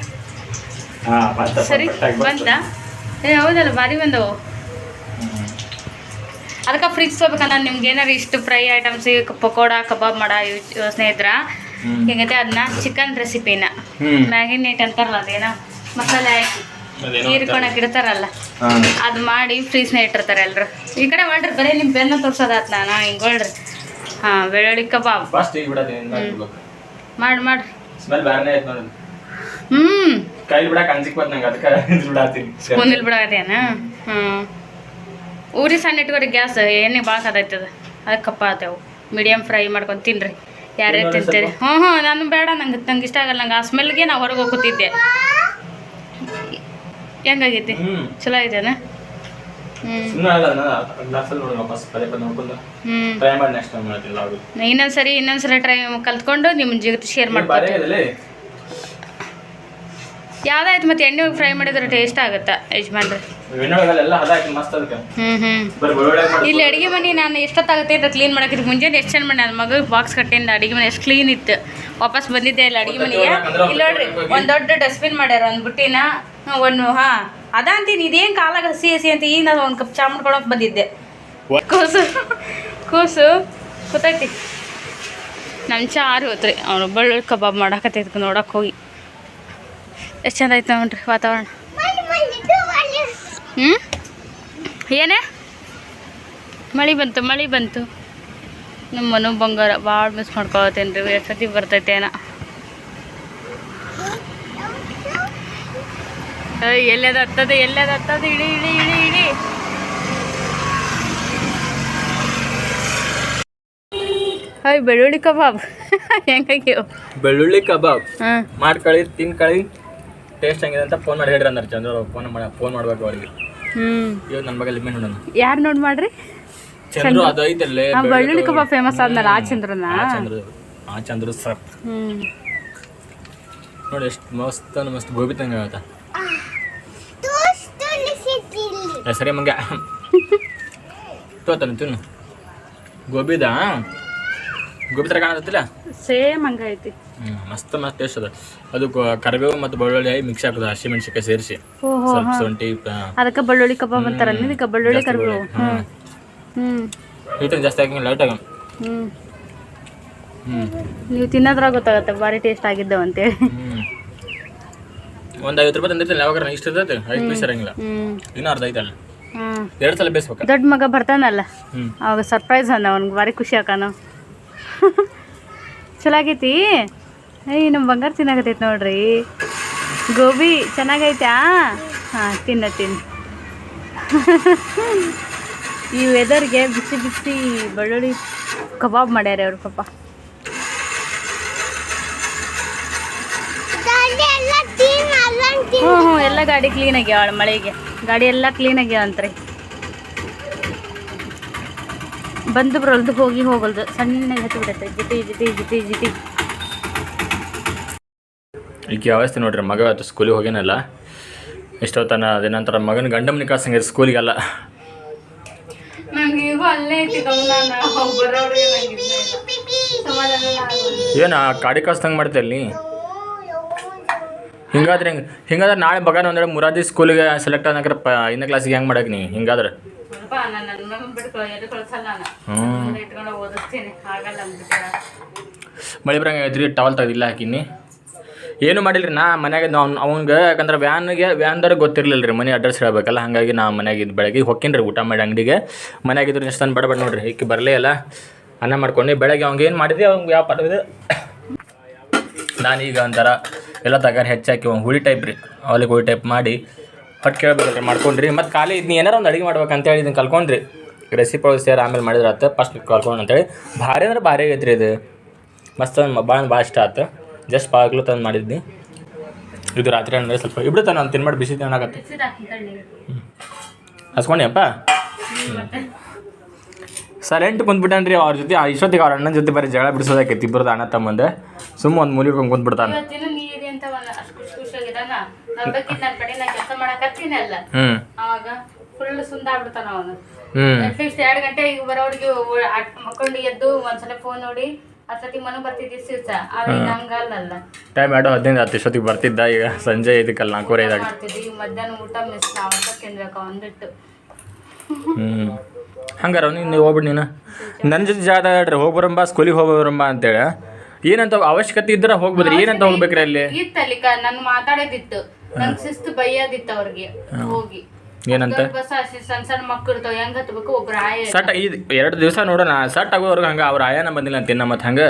ಸರಿ ಬಂತ. ಏ ಹೌದಲ್ಲ ಭಾರಿ ಬಂದವು. ಅದಕ್ಕೆ ಫ್ರಿಜ್ ತೊಗೋಬೇಕಲ್ಲ ನಿಮ್ಗೆ ಏನಾರು ಇಷ್ಟು ಫ್ರೈ ಐಟಮ್ಸ್ ಪಕೋಡ ಕಬಾಬ್ ಮಾಡ ಸ್ನೇಹಿತರ. ಹೆಂಗೈತೆ ಅದನ್ನ ಚಿಕನ್ ರೆಸಿಪಿನ ಹ್ಮ್. ಮ್ಯಾಗಿನೇಟ್ ಅಂತಾರಲ್ಲ ಅದೇನ ಮಸಾಲೆ ಹಾಕಿ ಹೀರ್ಕೊಳಕ್ ಇಡ್ತಾರಲ್ಲ ಅದ್ ಮಾಡಿ ಫ್ರೀಸ್ನ ಇಟ್ಟಿರ್ತಾರೆ ಎಲ್ರು. ಈ ಕಡೆ ಮಾಡ್ರಿ ಬರೀ ನಿಮ್ಮ ಬೆನ್ನ ತೋರ್ಸೋದಾತ್ ನಾನು ಹಿಂಗೊಳ್ರಿ ಹಾಂ ಬೆಳ್ಳುಳ್ಳಿ ಕಬಾಬ್. ಮಾಡ್ ಮಾಡ್ರಿ ಹ್ಞೂ ಕೈಲಿ ಬಿಡಕ್ ಅಂಜಿಕ್ ಬಂದ್ ನಂಗೆ ಅದಕ್ಕೆ ಇದು ಬಿಡತ್ತೀನಿ. ಸ್ಪೂನಿಲ್ ಬಿಡಾದೇನ ಹ್ಞೂ ಊರಿ ಸಣ್ಣ ಇಟ್ಕೊರಿ ಗ್ಯಾಸ್ ಎಣ್ಣೆ ಭಾಳ ಕದೈತದ ಅದಕ್ಕೆ ಕಪ್ಪ ಆತೇವು. ಮೀಡಿಯಮ್ ಫ್ರೈ ಮಾಡ್ಕೊಂಡು ತಿನ್ರಿ. ಯಾರ್ಯಾರು ತಿಂತಾರೆ? ಹ್ಞೂ ಹ್ಞೂ ನಾನು ಬೇಡ ನಂಗೆ ನಂಗೆ ಇಷ್ಟ ಆಗಲ್ಲ. ನಂಗೆ ಆ ಸ್ಮೆಲ್ಗೆ ನಾವು ಹೊರಗೆ ಹೋಗ್ತಿದ್ದೆ. ಹೆಂಗಾಗೈತಿ? ಚಲೋ ಐತೆನಾ ಇನ್ನೊಂದ್ಸರಿ ಇನ್ನೊಂದ್ಸರಿ ಟ್ರೈ ಕಲ್ತ್ಕೊಂಡು ನಿಮ್ಮ ಜೊತೆ ಶೇರ್ ಮಾಡ್ಕೊತೀನಿ. ಯಾವ್ದಾಯ್ತು ಮತ್ತೆ ಎಣ್ಣೆ ಫ್ರೈ ಮಾಡಿದ್ರೆ ಟೇಸ್ಟ್ ಆಗುತ್ತಾ ಯಜಮಾನ್ರಿ? ಎಣ್ಣೊಳಗೆಲ್ಲ ಹದ ಹಾಕಿ ಮಸ್ತ್ ಅದಕ್ಕೆ. ಹ್ಞೂ ಹ್ಞೂ ಬರೀ ಬೆಳ್ಳುಳ್ಳಿ ಮಾಡಿ ಇಲ್ಲಿ ಅಡಿಗೆ ಮನೆ ನಾನು ಎಷ್ಟೊತ್ತಾಗುತ್ತೆ ಅಂತ ಕ್ಲೀನ್ ಮಾಡಕ್ಕೆ ಮುಂಜಾನೆ ಎಷ್ಟು ಚೆನ್ನ ಮಾಡಿ ನನ್ನ ಮಗ ಬಾಕ್ಸ್ ಕಟ್ಟಿಂದ ಅಡಿಗೆ ಮನೆ ಎಷ್ಟು ಕ್ಲೀನ್ ಇತ್ತು. ವಾಪಸ್ ಬಂದಿದ್ದೆ ಇಲ್ಲ ಅಡಿಗೆ ಮನೆಗೆ. ಇಲ್ಲಿ ನೋಡ್ರಿ ಒಂದು ದೊಡ್ಡ ಡಸ್ಟ್ಬಿನ್ ಮಾಡ್ಯಾರ ಒಂದು ಬುಟ್ಟಿನ ಒಂದು ಹಾ ಅದ ಅಂತೀನಿ ಇದೇನು ಕಾಲಾಗ ಹಸಿ ಹಸಿ ಅಂತ ಈಗ ನಾನು ಒಂದು ಕಪ್ ಚಾ ಮಾಡ್ಕೊಳಕ್ ಬಂದಿದ್ದೆ. ಕೂಸು ಕೂಸು ಗೊತ್ತೈತಿ ನಮ್ಮ ಚಾ ಆರು ಹೋತ್ರಿ ಅವನು ಬೆಳ್ಳುಳ್ಳಿ ಕಬಾಬ್ ಮಾಡಾಕತ್ತೈತಿ ನೋಡಕ್ಕೆ ಹೋಗಿ. ಎಷ್ಟು ಚಂದ ಆಯ್ತು ನೋಡ್ರಿ ವಾತಾವರಣ. ಹ್ಞೂ ಏನೇ? ಮಳೆ ಬಂತು ಮಳೆ ಬಂತು. ನಮ್ಮ ಮನು ಬಂಗಾರ ಭಾಳ ಮಿಸ್ ಮಾಡ್ಕೊಳತ್ತೇನು ರೀ ಎಷ್ಟೊತ್ತಿ ಬರ್ತೈತೇನ ಏಯ್, ಎಲ್ಲದ ಹತ್ತದ ಎಲ್ಲದ ಹತ್ತದ? ಇಳಿ ಇಳಿ ಇಳಿ ಇಳಿ. ಹಾಯ್ ಬೆಳ್ಳುಳ್ಳಿ ಕಬಾಬ್. ಹೆಂಗಾಗ್ಯವ? ಬೆಳ್ಳುಳ್ಳಿ ಕಬಾಬ್. ಹಾಂ. ಮಾಡ್ಕೊಳ್ಳಿ ತಿನ್ಕೊಳ್ಳಿ ಟೇಸ್ಟ್ ಹೆಂಗಿದೆ ಅಂತ ಫೋನ್ ಮಾಡಿ ಹೇಳ್ರಿ ಅಂದ್ರೆ ಚಂದ್ರ ಫೋನ್ ಮಾಡಿ ಫೋನ್ ಮಾಡ್ಬೇಕು ಅವ್ರಿಗೆ. ಹ್ಮ್. ಇವತ್ತು ನನ್ನ ಬಗ್ಗೆ ಲಿಮಿಟ್ ನೋಡೋಣ. ಯಾರು ನೋಡ್ ಮಾಡ್ರಿ? ಚಂದ್ರು ಅದು ಐತಲ್ಲೇ ಆ ಬೆಳ್ಳುಳ್ಳಿ ಕಬಾಬ್ ಫೇಮಸ್ ಆದ್ನಲ್ಲ ಆ ಚಂದ್ರನ? ಆ ಚಂದ್ರ. ಆ ಚಂದ್ರ ಸರ್ ಹ್ಮ್. ನೋಡಿ ಎಷ್ಟು ಮಸ್ತ್ ಅಂದ್ರೆ ಮಸ್ತ್ ಗೋಬಿ ತಂಗ ಆಗತ್ತ. ಸರಿ ಮಂಗ ತೋತಾನೆ ತಿನ್ನು. ಗೋಬಿದ? ಗೋಬಿ ಥರ ಕಾಣತ್ತಿಲ್ಲ ಸೇಮ್ ಹಂಗೈತಿ ಹ್ಞೂ ಮಸ್ತ್ ಮಸ್ತ್ ಟೇಸ್ಟ್ ಅದ. ಅದು ಕರಿಬೇವು ಮತ್ತು ಬೆಳ್ಳುಳ್ಳಿ ಮಿಕ್ಸ್ ಹಾಕೋದು ಹಸಿ ಮೆಣಸಿನ್ಕಾಯಿ ಸೇರಿಸಿ. ಓಹೋ ಸ್ವಲ್ಪ ಶುಂಠಿ ಅದಕ್ಕೆ ಬೆಳ್ಳುಳ್ಳಿ ಕಬಾಬ್ ಅಂತಾರ ಇದಕ್ಕೆ ಬೆಳ್ಳುಳ್ಳಿ ಕರಿಬೇವು. ಹ್ಞೂ ಹ್ಞೂ ಹೀಟನ್ ಜಾಸ್ತಿ ಹಾಕಂಗಿಲ್ಲ ಲೈಟ್ ಆಗ ಹ್ಞೂ ನೀವು ತಿನ್ನೋದ್ರಾಗ ಗೊತ್ತಾಗತ್ತೆ ಭಾರಿ ಟೇಸ್ಟ್ ಆಗಿದ್ದವು ಅಂತೇಳಿ ಒಂದು ಐವತ್ತು ರೂಪಾಯಿ ತಂದಿರ್ತೀನಿ ಯಾವಾಗ ಇಷ್ಟ ಇರ್ತೈತೆ. ಐದು ಪೀಸ್ ಇರಂಗಿಲ್ಲ. ಇನ್ನೂ ಅರ್ಧ ಐತಲ್ಲ. ಎರಡು ಸಲ ಬೇಯಿಸ್ಬೇಕು. ದೊಡ್ಡ ಮಗ ಬರ್ತಾನಲ್ಲ ಅವಾಗ ಸರ್ಪ್ರೈಸ್ ಅನ್ನ ಅವ್ನಿಗೆ ಭಾರಿ ಖುಷಿ ಆಕಾನು. ಚಲೋ ಆಗೈತಿ ಏಯ್ ನಮ್ಮ ಬಂಗಾರ ತಿನ್ನಾಗತೈತಿ ನೋಡ್ರಿ. ಗೋಬಿ ಚೆನ್ನಾಗೈತಾ ಹಾಂ ತಿನ್ನ ತಿನ್ನ. ಈ ವೆದರ್ಗೆ ಬಿಸಿ ಬಿಸಿ ಬೆಳ್ಳುಳ್ಳಿ ಕಬಾಬ್ ಮಾಡ್ಯಾರ ಅವ್ರ ಪಾಪ. ಹ್ಞೂ ಹ್ಞೂ ಎಲ್ಲ ಗಾಡಿ ಕ್ಲೀನ್ ಆಗ್ಯಾವ ಮಳೆಗೆ. ಗಾಡಿ ಎಲ್ಲ ಕ್ಲೀನ್ ಆಗ್ಯಾವ ಬಂದು ಬರಲ್ದು ಹೋಗಿ ಹೋಗಲ್ದು. ಸಣ್ಣಗೆ ಹತ್ತಿ ಬಿಡತ್ತೆ. ಜಿಟಿ ಜಿಟಿ ಜಿಟಿ ಜಿಟಿ. ಈಗ ಅವಸ್ಥೆ ನೋಡ್ರಿ ಮಗ ಆಯ್ತು ಸ್ಕೂಲಿಗೆ ಹೋಗೇನಲ್ಲ ಎಷ್ಟೊತ್ತನ ಅದೇ ನಂತರ ಮಗನ ಗಂಡ ಮನೆ ಕಳ್ಸಂಗೆ ಸ್ಕೂಲಿಗೆಲ್ಲ ಏನ ಆ ಕಾಡಿ ಕಳ್ಸ್ದಂಗೆ ಮಾಡ್ತೀಯ ಅಲ್ಲಿ ಹಿಂಗಾದ್ರೆ ಹಿಂಗೆ ಹಿಂಗಾದ್ರೆ ನಾಳೆ ಬಗಾನ ಒಂದೆರಡು ಮುರಾದಿ ಸ್ಕೂಲಿಗೆ ಸೆಲೆಕ್ಟ್ ಅನ್ನಕ್ರೆ ಪ ಕ್ಲಾಸ್ಗೆ ಕ್ಲಾಸಿಗೆ ಹೆಂಗೆ ಮಾಡಕ್ಕೆ ನೀ? ಹಿಂಗಾದ್ರೆ? ಸ್ವಲ್ಪ ನಾನು ನನ್ನ ಬಿಡ್ಕೊ ಎಲ್ಲಿ ಕಳ್ಸಲ್ಲ ನಾನು ಇಟ್ಕೊಂಡು ಓದಿಸ್ತೀನಿ. ಆಗಲ್ಲ ಮಳೆ ಬರಂಗೆ ಐತ್ರಿ ಟವಲ್ ತೆಗ್ದಿಲ್ಲ ಹಾಕಿನಿ. ಏನು ಮಾಡಿಲ್ರಿ ನಾ ಮನ್ಯಾಗ ನಾವು ಅವ್ನಿಗೆ ಯಾಕಂದ್ರೆ ವ್ಯಾನ್ಗೆ ವ್ಯಾನ್ದಾರ ಗೊತ್ತಿರಲಿಲ್ಲ ರೀ ಮನೆ ಅಡ್ರೆಸ್ ಹೇಳ್ಬೇಕಲ್ಲ ಹಾಗಾಗಿ ನಾ ಮನ್ಯಾಗ ಇದ್ದು ಬೆಳಗ್ಗೆ ಹೊಕ್ಕೀನಿ ರೀ ಊಟ ಮಾಡಿ ಅಂಗಡಿಗೆ. ಮನ್ಯಾಗ ಇದ್ರೆ ಎಷ್ಟು ಬಡ ಬಡ ನೋಡ್ರಿ ಈಕೆ ಬರಲೇ ಅಲ್ಲ ಅನ್ನ ಮಾಡ್ಕೊಂಡು ಬೆಳಗ್ಗೆ ಅವ್ನಿಗೆ ಏನು ಮಾಡಿದ್ರಿ ಅವ್ನಿಗೆ ಯಾವ ಪಡವಿದೆ ನಾನೀಗ ಒಂಥರ ಎಲ್ಲ ತಗಾರ ಹೆಚ್ಚಾಕಿ ಒಂದು ಹುಳಿ ಟೈಪ್ ರೀ ಅವಲಿಗೆ ಹುಳಿ ಟೈಪ್ ಮಾಡಿ ಹೊಟ್ಟು ಕೇಳ್ಬೇಕಲ್ರಿ ಮಾಡ್ಕೊಂಡ್ರಿ. ಮತ್ತು ಖಾಲಿ ಇದ್ನ ಏನಾರ ಒಂದು ಅಡುಗೆ ಮಾಡ್ಬೇಕಂತೇಳಿ ಇದನ್ನು ಕಲ್ಕೊಂಡ್ರಿ. ರೆಸಿಪಿ ಒಳಗೆ ಸೇರಿ ಆಮೇಲೆ ಮಾಡಿದ್ರೆ ಆಯ್ತು ಫಸ್ಟ್ ಕಲ್ಕೊಂಡು ಅಂತೇಳಿ. ಭಾರಿ ಅಂದ್ರೆ ಭಾರಿ ಆಗೈತೆ ರೀ ಇದು. ಮಸ್ತ್ ಭಾಳ ಭಾಳ ಇಷ್ಟ ಆಯ್ತು ಜಸ್ಟ್ ಪಾಗ್ಲು ತಂದು ಮಾಡಿದ್ನಿ. ಇದು ರಾತ್ರಿ ಅಂದರೆ ಸ್ವಲ್ಪ ಇಬ್ಬರು ತಾನು ನಾನು ತಿನ್ಮಾಡಿ ಬಿಸಿ ತಿನ್ನಾಗತ್ತೆ ಹಸ್ಕೊಂಡಿಯಪ್ಪ ಸೈಲೆಂಟ್ ಕುಂತ್ಬಿಟ್ಟಾನ್ರಿ ಅವ್ರ ಜೊತೆ ಇಷ್ಟೊತ್ತಿಗೆ ಅವ್ರ ಅಣ್ಣನ ಜೊತೆ ಬರೀ ಜಗಳ ಬಿಡಿಸೋದಕ್ಕೆ ಇಬ್ಬರದ್ದು ಅಣ್ಣ ತಮ್ಮಂದೆ. ಸುಮ್ಮ ಒಂದು ಮೂಲಿಗೆ ಕುಂತ್ಬಿಡ್ತಾನೆ. ಅಷ್ಟು ಖುಷಿ ಖುಷಿಯಾಗಿದ್ದಾನ ನಾವ್ ಬೇಕಿದ್ ನನ್ನ ಕಡೆ ನಾ ಕೆಲಸ ಅವಾಗ ಫುಲ್ ಸುಂದಾಗ್ಬಿಡ್ತಾನ ಅವನು. ಅಟ್ಲೀಸ್ಟ್ ಎರಡು ಗಂಟೆ ಈಗ ಬರೋರಿಗೆ ಮಕ್ಕೊಂಡು ಎದ್ದು ಒಂದ್ಸಲ ಫೋನ್ ನೋಡಿ ಮನು ಬರ್ತಿದ್ದಿ ಸಿರ್ಸ. ಆದ್ರೆ ಹಂಗಲ್ಲ ಟೈಮ್ ಎರಡು ಹದಿನೈದು ಹತ್ತು ಇಷ್ಟೊತ್ತಿಗೆ ಬರ್ತಿದ್ದ ಈಗ ಸಂಜೆ ಇದಕ್ಕಲ್ಲ ನಾಲ್ಕೂವರೆ ಐದಾಗ ಮಾಡ್ತಿದ್ವಿ ಈಗ ಮಧ್ಯಾಹ್ನ ಊಟ ಮಿಸ್ ನಾವಂತ ತಿನ್ಬೇಕು ಒಂದಿಟ್ಟು ಹ್ಞೂ ಹಂಗಾರ ನೀನು ನೀವು ಹೋಗ್ಬಿಡು ನೀನು. ನನ್ನ ಜೊತೆ ಜಾಗ ಹೇಳ್ರಿ ಹೋಗಿ ಬರಂಬ ಸ್ಕೂಲಿಗೆ ಹೋಗಿ ಬರಂಬ ಅಂತೇಳಿ. ಏನಂತ ಅವಶ್ಯಕತೆ ಇದ್ರೆ ಹೋಗ್ಬೋದ್ರಿ. ಏನಂತ ಹೋಗ್ಬೇಕ್ರಿ ಅಲ್ಲಿ? ಇತ್ತಲ್ಲಿ ಕ ನನ್ ಮಾತಾಡೋದಿತ್ತು. ನನ್ ಶಿಸ್ತು ಬೈಯೋದಿತ್ತು ಅವ್ರಿಗೆ. ಹೋಗಿ. ಏನಂತ? ಬಸ್ ಹಸಿ ಸಣ್ಣ ಸಣ್ಣ ಮಕ್ಕಳು ಇರ್ತಾವ. ಹೆಂಗ್ ಹತ್ಬೇಕು? ಒಬ್ರು ಆಯ ಸಟ್ ಇದು ಎರಡು ದಿವಸ ನೋಡೋಣ. ಸಟ್ ಆಗೋವರೆಗೂ ಹಂಗ ಅವ್ರ ಆಯಾನ ಬಂದಿಲ್ಲ ಅಂತಿನ್ನ ಮತ್ತೆ ಹಂಗ.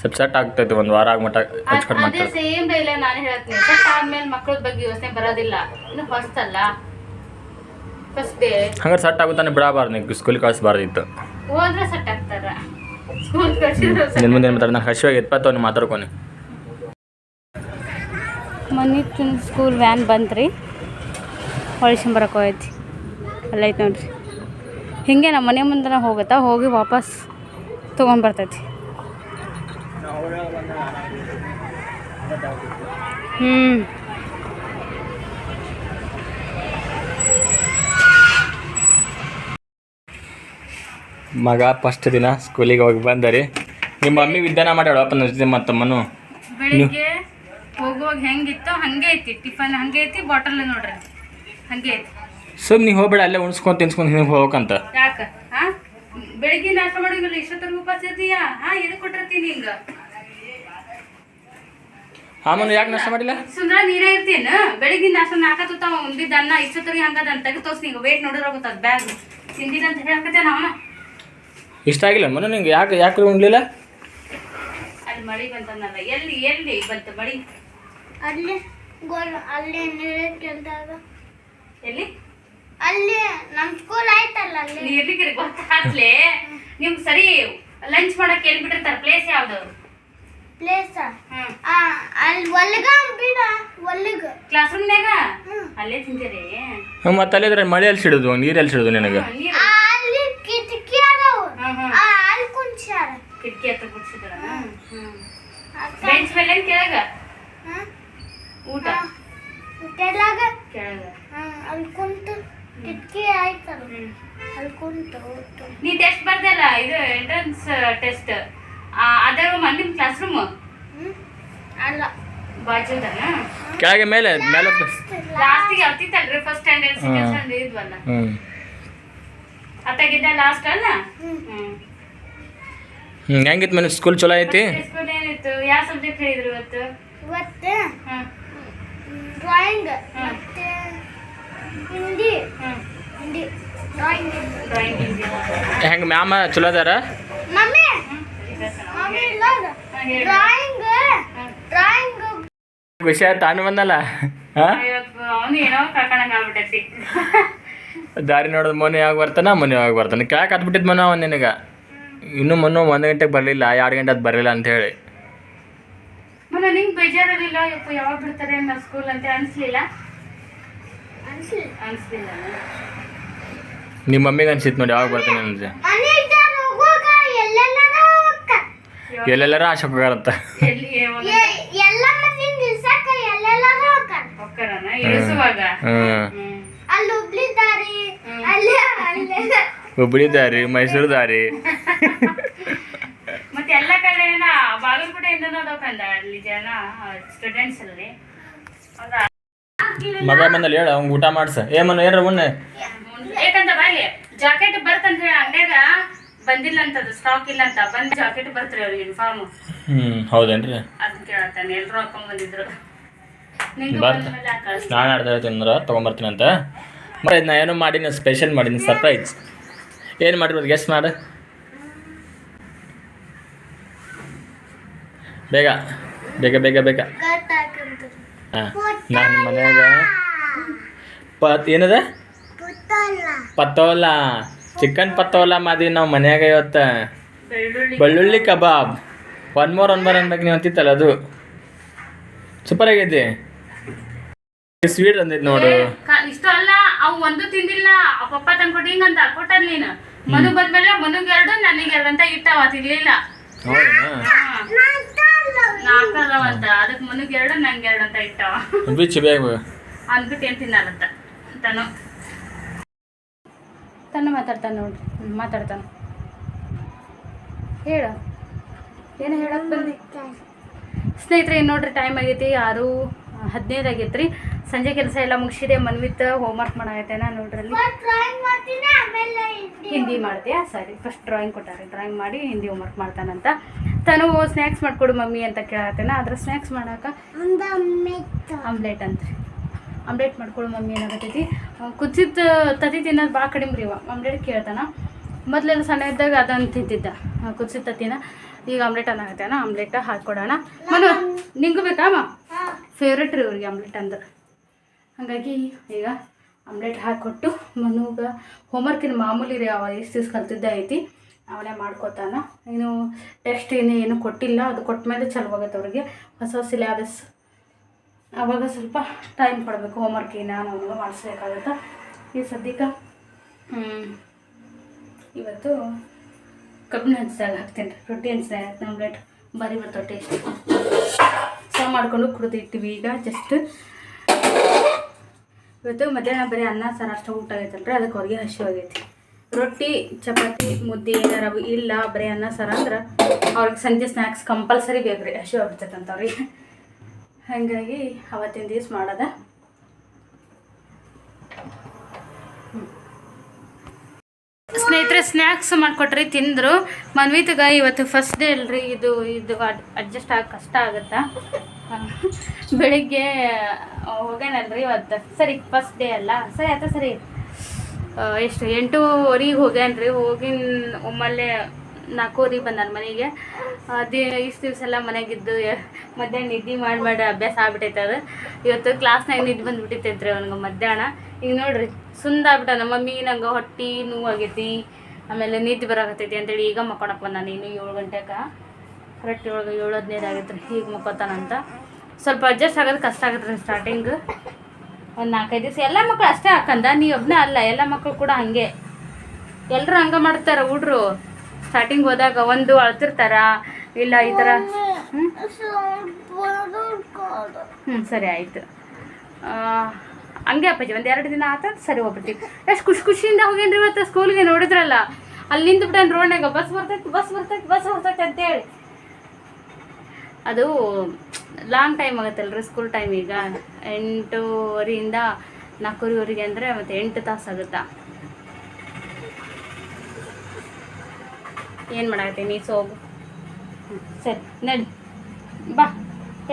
ಸ್ವಲ್ಪ ಸಟ್ ಆಗ್ತೈತಿ ಒಂದು ವಾರ ಆಗ ಮಟ್ಟ ಹೆಚ್ಚು ಕಡಿಮೆ ಅದೇ ಆಗ್ತದೆ ಸೇಮ್ ಡೈಲ ನಾನು ಹೇಳ್ತೀನಿ. ಆದ್ಮೇಲೆ ಮಕ್ಕಳ ಬಗ್ಗೆ ಯೋಚನೆ ಬರೋದಿಲ್ಲ. ಇನ್ನು ಹೊಸ್ತಲ್ಲ ಫಸ್ಟ್ ಡೇ ಹಂಗಾರೆ ಸಟ್ ಆಗುತ್ತಾನೆ ಬಿಡಬಾರ್ದು ನೀವು ಸ್ಕೂಲಿಗೆ ಕಳಿಸ್ಬಾರ್ದಿತ್ತು. ಹೋದ್ರೆ ಸಟ್ ಆಗ್ತಾರ. ಸ್ಕೂಲ್ ನಿನ್ನ ಮುಂದೆ ಮಾತಾಡ ನಾನು ಹಸಿವಾಗಿ ಪತ್ತ ಅವ್ನು ಮಾತಾಡ್ಕೊನಿ. ಮೊನ್ನೆ ಸ್ಕೂಲ್ ವ್ಯಾನ್ ಬಂತ್ರಿ. ಹೊಳಿಸ್ಕೊಂಬರಕ್ಕೆ ಹೋಯ್ತು ಅಲ್ಲೈತೆ ನೋಡ್ರಿ. ಹಿಂಗೆ ನಮ್ಮ ಮನೆ ಮುಂದೆ ಹೋಗುತ್ತಾ, ಹೋಗಿ ವಾಪಸ್ ತೊಗೊಂಬರ್ತೈತಿ ಹ್ಞೂ ಮಗ ಫಸ್ಟ್ ದಿನ ಸ್ಕೂಲಿಗೆ ಹೋಗಿ ಬಂದರಿ. ನಿಮ್ಮ ಮಮ್ಮಿ ವಿಧಾನ ಮಾಡ್ಯಾಳ ಅಪ್ಪನ ಜೊತೆ ಮತ್ತು ಮನು ಬೆಳಿಗ್ಗೆ ಹೋಗುವಾಗ ಹೆಂಗಿತ್ತು ಹಂಗೆ ಐತಿ ಟಿಫನ್ ಹಂಗೆ ಐತಿ ಬಾಟಲ್ ನೋಡ್ರಿ. ಹಂಗೆ ಐತಿ. ಸುಮ್ ನೀವು ಹೋಗ್ಬೇಡ ಅಲ್ಲೇ ಉಣ್ಸ್ಕೊಂಡು ತಿನ್ಸ್ಕೊಂಡು ಹಿಂಗೆ ಹೋಗ್ಬೇಕಂತ. ಯಾಕ? ಹಾ? ಬೆಳಿಗ್ಗೆ ನಾಷ್ಟ ಮಾಡಿಲ್ಲ ಇಷ್ಟೊತ್ತರ್ಗು ಉಪವಾಸ ಇರ್ತೀಯಾ ಹಾ ಎದಕ್ಕೆ ಕೊಟ್ಟಿರ್ತೀನಿ ಹಿಂಗ? ಆಮೇಲೆ ಯಾಕೆ ನಾಷ್ಟ ಮಾಡಿಲ್ಲ? ಸುಂದ್ರ ನೀನೇ ಇರ್ತೀನ ಬೆಳಿಗ್ಗೆ ನಾಷ್ಟ ನಾಕತ್ತಾವ ಉಂದಿದ್ದ ಅನ್ನ ಇಷ್ಟೊತ್ತರ್ಗಿ ಹಂಗದ ಅಂತ ತೆಗೆದು ತೋರ್ಸಿ ನಿಂಗೆ ವೇಟ್ ನೋಡಿದ್ರೆ ಗೊತ್ತದ ಬ್ಯಾಗ್ ತಿಂದಿದ್ದಂತ ಹೇಳಕತ್ತೆ ಅವನ? ಇಷ್ಟ ಆಗಿಲ್ಲ ಮನು ನಿಂಗೆ? ಯಾಕೆ ಯಾಕೆ ಉಣ್ಲಿಲ್ಲ? ಅಲ್ಲಿ ಮಳಿ ಬಂತಂದಲ್ಲ ಎಲ್ಲಿ ಎಲ್ಲಿ ಬಂತು ಮಳಿ? ಅಲ್ಲಿ ಗೋಲ್ ಅಲ್ಲಿ ನೀರಿದ್ದಾಗ ಎಲ್ಲಿ? ಅಲ್ಲಿ ನಮ್ಮ ಸ್ಕೂಲ್ ಆಯ್ತಲ್ಲ ಅಲ್ಲಿ. ನೀ ಇರ್ಲಿಕ್ಕೆ ಗೊತ್ತಾಗ್ಲೇ ನಿಮ್ ಸರಿ ಲಂಚ್ ಮಾಡಕ್ ಎಲ್ಲಿ ಬಿಟ್ಟಿರ್ತಾರ ಪ್ಲೇಸ್ ಯಾವ್ದು ಪ್ಲೇಸ್ ಅಲ್ಲಿ ಒಲ್ಗ ಬಿಡ ಒಲ್ಗ ಕ್ಲಾಸ್ ರೂಮ್ನ್ಯಾಗ ಹ್ಮ್. ಅಲ್ಲೇ ತಿಂತೀರಿ? ಮತ್ತೆ ಅಲ್ಲಿದ್ರೆ ಮಳೆ ಎಲ್ಲಿ ಸಿಡೋದು ನೀರು ಎಲ್ಲಿ ಸಿಡೋದು ನಿನಗೆ ಅಲ್ಲಿ ಕುಂಚಾರ ಕಿಟಕಿ ಹತ್ರ ಕುಡ್ಸಿದ್ರ ಹ್ಮ್. ಬೆಂಚ್ ಮೇಲೆ ಏನ್ ಕೆಳಗ? ಊಟ. ಕೆಳಗ? ಹ್ಮ್, ಅಲ್ಲಿ ಕುಂತು ಕಿಟಕಿ ಆಯ್ತಲ್ಲ. ಅಲ್ಲಿ ಕುಂತು ನೀ ಟೆಸ್ಟ್ ಬರ್ದಲ್ಲ ಇದು ಎಂಟ್ರೆನ್ಸ್ ಟೆಸ್ಟ್ ಅದ್ರ ನಿಮ್ ಕ್ಲಾಸ್ ರೂಮ್? ಅಲ್ಲ. ಬಾಜುದನ? ಕೆಳಗೆ ಮೇಲೆ ಮೇಲೆ. ಲಾಸ್ಟಿಗೆ ಹತ್ತಿತ್ತಲ್ರಿ ಫಸ್ಟ್ ಸ್ಟ್ಯಾಂಡರ್ಡ್ ಸೆಕೆಂಡ್ ಸ್ಟ್ಯಾಂಡರ್ಡ್ ಇದ್ವಲ್ಲ. ಅತ್ತಾಗಿದ್ದ ಲಾಸ್ಟ್ ಅಲ್ಲ? ಹ್ಮ್. ಹೆಂಗಿತ್ತು ಮನೆ? ಸ್ಕೂಲ್ ಚಲೋ ಐತಿ? ಸ್ಕೂಲ್ ಏನಿತ್ತು? ಯಾವ ಸಬ್ಜೆಕ್ಟ್ ಹೇಳಿದ್ರು ಇವತ್ತು? ಇವತ್ತು ಹ್ಮ್. ಡ್ರಾಯಿಂಗ್ ಮತ್ತೆ ಹಿಂದಿ. ಹಿಂದಿ. ಡ್ರಾಯಿಂಗ್ ಡ್ರಾಯಿಂಗ್ ಹೆಂಗ್ ಮ್ಯಾಮ ಚಲೋ ಅದಾರ? ಮಮ್ಮಿ. ಮಮ್ಮಿ ಇಲ್ಲ ಡ್ರಾಯಿಂಗ್ ಡ್ರಾಯಿಂಗ್ ವಿಷಯ ತಾನು ಬಂದಲ್ಲ? ಅವನು ಏನೋ ಕಳ್ಕೊಂಡಂಗ ಆಗ್ಬಿಟ್ಟೈತಿ. ದಾರಿ ನೋಡೋದು ಮೊನ್ನೆ ಯಾವಾಗ ಬರ್ತಾನ ಮೊನ್ನೆ ಯಾವಾಗ ಬರ್ತಾನೆ. ಕ್ಯಾಕ್ ಹತ್ಬಿಟ್ಟಿದ್ ಮೊನ್ನೆ ಅವನು ನಿನಗೆ. ಇನ್ನೂ ಮೊನ್ನೆ ಒಂದು ಗಂಟೆಗೆ ಬರಲಿಲ್ಲ ಎರಡು ಗಂಟೆ ಅದು ಬರಲಿಲ್ಲ ಅಂತ ಹೇಳಿ. ಮನ ನಿಂಗೆ ಬೇಜಾರಿರಲಿಲ್ಲ ಯಪ್ಪ ಯಾವಾಗ ಬಿಡ್ತಾರೆ ನಾ ಸ್ಕೂಲ್ ಅಂತ ಅನ್ಸ್ಲಿಲ್ಲ? ಅನ್ಸಿ ಅನ್ಸ್ಲಿಲ್ಲ. ನಿಮ್ಮ ಮಮ್ಮಿಗೆ ಅನ್ಸಿತ್ತು ನೋಡಿ ಯಾವಾಗ ಬರ್ತಾನೆ ಅಂದ್ರೆ ಎಲ್ಲೆಲ್ಲರ ಆಶೆ ಹೋಗಾರಂತ ಎಲ್ಲಿ ಎಲ್ಲ ಮಂದಿನ ನಿಲ್ಸಕ್ಕ ಎಲ್ಲೆಲ್ಲರ ಹೋಗ್ಕ ಹೊಕ್ಕರನ ಇಳಿಸುವಾಗ? ಹ್ಞೂ ಹ್ಮ್ ಅಲ್ಲಿ ಹುಬ್ಳಿ ದಾರಿ ಅಲ್ಲೇ ಅಲ್ಲೇ ಹುಬ್ಬಳ್ಳಿ ದಾರಿ ಮೈಸೂರು ದಾರಿ ಮತ್ತೆ ಎಲ್ಲ ಕಡೆ ಬಾಗಲಕೋಟೆಯಿಂದ ಅಲ್ಲಿ ಜನ ಸ್ಟೂಡೆಂಟ್ಸ್ ಅಲ್ಲಿ. ಮಗ ಬಂದಲ್ಲಿ ಹೇಳ ಅವ್ನು ಊಟ ಮಾಡ್ಸ. ಏಮನ್ ಏನ್ರ ಮುನ್ನೆ ಯಾಕಂತ ಬಾಯ್ಲಿ ಜಾಕೆಟ್ ಬರ್ತಂತ ಹೇಳಿ ಅಂಗಡ್ಯಾಗ ಬಂದಿಲ್ಲ ಅಂತದು ಸ್ಟಾಕ್ ಇಲ್ಲ ಅಂತ ಬಂದ್ ಜಾಕೆಟ್ ಬರ್ತ್ರಿ ಅವ್ರಿಗೆ ಯೂನಿಫಾರ್ಮ್ ಹ್ಮ್ ಹೌದೇನ್ರಿ? ಅದನ್ನ ಕೇಳತ್ತಾನೆ ಎಲ್ರು ಹಾಕೊಂಡ್ ಬಂದಿದ್ರು. ಬರ್ತ? ನಾನು ಆಡ್ತಾ ಇರ್ತೀನಿ ಅಂದ್ರೆ ತೊಗೊಂಬರ್ತೀನಿ ಅಂತ. ಮತ್ತೆ ನಾ ಏನೋ ಮಾಡೀನಿ ಸ್ಪೆಷಲ್ ಮಾಡೀನಿ ಸರ್ಪ್ರೈಸ್ ಏನು ಮಾಡಿರೋದು ಗೆಸ್ಟ್ ಮಾಡು. ಬೇಗ ಬೇಗ ಬೇಗ ಬೇಗ. ಹಾಂ ನಾನು ಮನೆಯಾಗ ಪತ್, ಏನದ? ಪತ್ತೋಲ. ಚಿಕನ್ ಪತ್ತೋಲ ಮಾದಿ ನಾವು ಮನ್ಯಾಗ ಇವತ್ತು. ಬೆಳ್ಳುಳ್ಳಿ ಕಬಾಬ್. ಒನ್ ಮೋರ್ ಒನ್ ಮೋರ್ ಅನ್ಬೇಕು ನೀವು ಅಂತಿತ್ತಲ್ಲ ಅದು. ಸೂಪರ್ ಆಗೈತಿ ಸ್ವೀಟ್ ತಂದಿದ್ದು ನೋಡು. ಇಷ್ಟ ಅಲ್ಲ. ಅವು ಒಂದು ತಿಂದಿಲ್ಲ ಅವ್ ಪಪ್ಪ ತಂದ್ಕೊಟ್ಟು ಹಿಂಗಂತ ಕೊಟ್ಟದ್ ನೀನು. ಮನು ಬಂದ್ಮೇಲೆ ಮನುಗ್ ಎರಡು ನನಗೆ ಎರಡು ಅಂತ ಇಟ್ಟವ ತಿರ್ಲಿಲ್ಲ ನಾಲ್ಕಲ್ಲವ ಅಂತ. ಅದಕ್ಕೆ ಮನುಗ್ ಎರಡು ನಂಗೆ ಎರಡು ಅಂತ ಇಟ್ಟವ. ಅಂದ್ಬಿಟ್ಟು ಏನ್ ತಿನ್ನಲ್ಲತ್ತ ತನು. ತನ್ನ ಮಾತಾಡ್ತಾನೆ ನೋಡ್ರಿ. ಮಾತಾಡ್ತಾನೆ. ಹೇಳ. ಏನು ಹೇಳಕ್ ಬಂದಿ? ಸ್ನೇಹಿತರೆ ನೋಡ್ರಿ ಟೈಮ್ ಆಗೈತಿ ಆರು ಹದಿನೈದು ಆಗೈತೆ ರೀ ಸಂಜೆ ಕೆಲಸ ಎಲ್ಲ ಮುಗಿಸಿದೆ ಮನ್ವಿತ್ ಹೋಮ್ವರ್ಕ್ ಮಾಡಾಗೈತೆನ ನೋಡ್ರಲ್ಲಿ. ಹಿಂದಿ ಮಾಡ್ತೀಯಾ? ಸರಿ ಫಸ್ಟ್ ಡ್ರಾಯಿಂಗ್ ಕೊಟ್ಟಾರೆ. ಡ್ರಾಯಿಂಗ್ ಮಾಡಿ ಹಿಂದಿ ಹೋಮ್ವರ್ಕ್ ಮಾಡ್ತಾನಂತ. ತನು ಸ್ನ್ಯಾಕ್ಸ್ ಮಾಡ್ಕೊಡು ಮಮ್ಮಿ ಅಂತ ಕೇಳತ್ತೇನ ಆದ್ರೆ ಸ್ನ್ಯಾಕ್ಸ್ ಮಾಡಾಕ ಆಮ್ಲೆಟ್ ಅಂತ ಆಮ್ಲೆಟ್ ಮಾಡ್ಕೊಡು ಮಮ್ಮಿ ಏನಾಗತ್ತೈತಿ ಕುದಿಸಿದ ತತಿ ತಿನ್ನೋದು ಭಾಳ ಕಡಿಮೆ ರೀ ಆಮ್ಲೆಟ್ ಕೇಳ್ತಾನ. ಮೊದಲೆಲ್ಲ ಸಣ್ಣ ಇದ್ದಾಗ ಅದನ್ನು ತಿಂತಿದ್ದ ಕುದಿಸಿದ ತತ್ತಿನ. ಈಗ ಆಮ್ಲೆಟ್ ಅನ್ನಾಗತ್ತೇನ ಆಮ್ಲೆಟ್ ಹಾಕ್ಕೊಡೋಣ ಮನು ನಿಂಗೂ ಅಮ್ಮ? ಫೇವ್ರೇಟ್ ರೀ ಇವ್ರಿಗೆ ಆಮ್ಲೆಟ್ ಅಂದ್ರೆ ಹಾಗಾಗಿ ಈಗ ಆಮ್ಲೆಟ್ ಹಾಕಿಕೊಟ್ಟು ಮನುಗ ಹೋಮ್ವರ್ಕಿನ ಮಾಮೂಲಿ ರೀ ಅವ ಎಷ್ಟು ದಿವ್ಸ ಕಲ್ತಿದ್ದ ಐತಿ, ಅವನೇ ಮಾಡ್ಕೊತಾನ. ಇನ್ನು ಟೆಸ್ಟ್ ಏನು ಏನು ಕೊಟ್ಟಿಲ್ಲ, ಅದು ಕೊಟ್ಟ ಮೇಲೆ ಚಲೋ ಆಗುತ್ತೆ ಅವ್ರಿಗೆ. ಹೊಸ ಸಿಲೆಬಸ್ ಆವಾಗ ಸ್ವಲ್ಪ ಟೈಮ್ ಕೊಡಬೇಕು ಹೋಮ್ವರ್ಕ್ ನಾನು ಅವನಿಗೆ ಮಾಡಿಸ್ಬೇಕಾಗತ್ತೆ. ಈ ಸದ್ಯಕ್ಕೆ ಇವತ್ತು ಕಬ್ಬಿನ ಹಂಚಿದಾಗ ಹಾಕ್ತೀನಿ ರೀ ರೊಟ್ಟಿ ಹಂಚಿದಾಗ ಹಾಕ್ತೀನಿ, ಆಮ್ಲೆಟ್, ಬರೀ ಬರ್ತಾವೆ ಟೇಸ್ಟ್ ಸಹ ಮಾಡಿಕೊಂಡು ಕುಡಿದಿಟ್ಟಿವಿ ಈಗ ಜಸ್ಟ್ ಇವತ್ತು ಮಧ್ಯಾಹ್ನ ಬರೀ ಅನ್ನ, ಸಾರು ಅಷ್ಟು ಊಟ ಆಗೈತಲ್ರಿ ಅದಕ್ಕೆ ಅವ್ರಿಗೆ ಹಸಿ ಆಗೈತಿ. ರೊಟ್ಟಿ, ಚಪಾತಿ, ಮುದ್ದೆ, ಏನಾರ ಇಲ್ಲ, ಬರೀ ಅನ್ನ, ಸಾರ ಅಂದ್ರೆ ಅವ್ರಿಗೆ ಸಂಜೆ ಸ್ನ್ಯಾಕ್ಸ್ ಕಂಪಲ್ಸರಿ ಬೇಕು ರೀ, ಹಸಿ ಆಗ್ಬಿಡ್ತೈತೆ ಅವ್ರಿಗೆ ಹಾಗಾಗಿ ಅವತ್ತಿನ ದಿವಸ ಮಾಡೋದ. ಸ್ನೇಹಿತರೆ ಸ್ನ್ಯಾಕ್ಸ್ ಮಾಡಿಕೊಟ್ರಿ, ತಿಂದರು. ಮನ್ವಿತಗ ಇವತ್ತು ಫಸ್ಟ್ ಡೇ ಅಲ್ರಿ, ಇದು ಇದು ಅಡ್ಜಸ್ಟ್ ಆಗ, ಕಷ್ಟ ಆಗುತ್ತಾ? ಬೆಳಿಗ್ಗೆ ಹೋಗ್ಯಾನಲ್ರಿ ಇವತ್ತು ಸರಿ ಫಸ್ಟ್ ಡೇ ಅಲ್ಲ. ಸರಿ, ಆಯ್ತಾ, ಸರಿ. ಎಷ್ಟು, ಎಂಟೂವರೆಗೆ ಹೋಗ್ಯಾನ್ರಿ ಹೋಗಿನ ಒಮ್ಮಲ್ಲೇ ನಾಲ್ಕೂವರೆಗೆ ಬಂದಾನ ಮನೆಗೆ. ಅದೇ ಇಷ್ಟು ದಿವಸ ಎಲ್ಲ ಮನೆಗಿದ್ದು ಮಧ್ಯಾಹ್ನ ನಿದ್ದೆ ಮಾಡಿ ಮಾಡಿ ಅಭ್ಯಾಸ ಆಗ್ಬಿಟ್ಟೈತೆ ಅದು. ಇವತ್ತು ಕ್ಲಾಸ್ನಾಗ ನಿದ್ದೆ ಬಂದುಬಿಟ್ಟಿತ್ತೈತ್ರಿ ಅವ್ನಿಗೆ ಮಧ್ಯಾಹ್ನ. ಈಗ ನೋಡ್ರಿ ಸುಂದ ಆಗ್ಬಿಟ್ಟ ನಮ್ಮ ಮಮ್ಮಿ ನಂಗೆ ಹೊಟ್ಟೆ ನೋವಾಗೈತಿ ಆಮೇಲೆ ನಿದ್ದೆ ಬರಾಕತ್ತೈತಿ ಅಂತೇಳಿ ಈಗ ಮಕ್ಕೊಳಕ್ಕೆ ಬಂದಾನ. ಇನ್ನು ಏಳು ಗಂಟೆಗೆ ಕರೆಕ್ಟ್ ಏಳು ಏಳು ಹದಿನೈದು ಆಗೈತೆ ರೀ ಈಗ ಮಕ್ಕೋತಾನಂತ. ಸ್ವಲ್ಪ ಅಡ್ಜಸ್ಟ್ ಆಗೋದು ಕಷ್ಟ ಆಗುತ್ತೆ ಸ್ಟಾರ್ಟಿಂಗ್ ಒಂದು ನಾಲ್ಕೈದು ದಿವಸ ಎಲ್ಲ ಮಕ್ಕಳು ಅಷ್ಟೇ ಹಾಕಂದ, ನೀ ಒಬ್ಬನೇ ಅಲ್ಲ, ಎಲ್ಲ ಮಕ್ಕಳು ಕೂಡ ಹಂಗೆ. ಎಲ್ಲರೂ ಹಂಗೆ ಮಾಡ್ತಾರೆ ಹುಡ್ರು. ಸ್ಟಾರ್ಟಿಂಗ್ ಹೋದಾಗ ಒಂದು ಅಳ್ತಿರ್ತಾರ, ಇಲ್ಲ ಈ ಥರ ಹ್ಞೂ ಸರಿ ಆಯಿತು. ಹಂಗೆ ಅಪ್ಪಾಜಿ, ಒಂದು ಎರಡು ದಿನ ಆತ ಸರಿ ಹೋಗ್ಬಿಡ್ತೀವಿ. ಎಷ್ಟು ಖುಷಿ ಖುಷಿಯಿಂದ ಹೋಗೇನ್ರಿ ಇವತ್ತು ಸ್ಕೂಲ್ಗೆ ನೋಡಿದ್ರಲ್ಲ. ಅಲ್ಲಿ ನಿಂತ್ಬಿಟ್ಟೇನು ರೋಡ್ನಾಗ ಬಸ್ ಬರ್ತೈತಿ ಬಸ್ ಬರ್ತೈತಿ ಬಸ್ ಬರ್ತೈತಿ ಅಂತೇಳಿ. ಅದು ಲಾಂಗ್ ಟೈಮ್ ಆಗುತ್ತಲ್ರಿ ಸ್ಕೂಲ್ ಟೈಮ್ ಈಗ. ಎಂಟೂವರೆಯಿಂದ ನಾಲ್ಕೂವರೆವರೆಗೆ ಅಂದರೆ ಮತ್ತೆ ಎಂಟು ತಾಸು ಆಗುತ್ತಾ. ಏನು ಮಾಡಾಕತ್ತೀನಿ ನೀ? ಸೋಗು ಸರಿ ನಡಿ. ಬಾ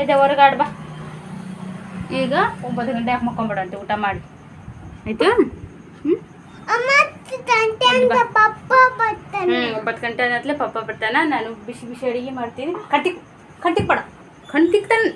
ಎದೆ ಹೊರಗಾಡ್ ಬಾ. ಈಗ ಒಂಬತ್ತು ಗಂಟೆ ಮಕ್ಕೊಂಬಿಡಂತೆ? ಊಟ ಮಾಡಿ. ಆಯ್ತು? ಒಂಬತ್ತು ಗಂಟೆ ಅನ್ನತ್ಲೆ ಪಪ್ಪ ಬರ್ತಾನ. ನಾನು ಬಿಸಿ ಬಿಸಿ ಅಡುಗೆ ಮಾಡ್ತೀನಿ. ಕಟ್ಟಿಗೆ கண்டிப்படம் கண்டித்தன்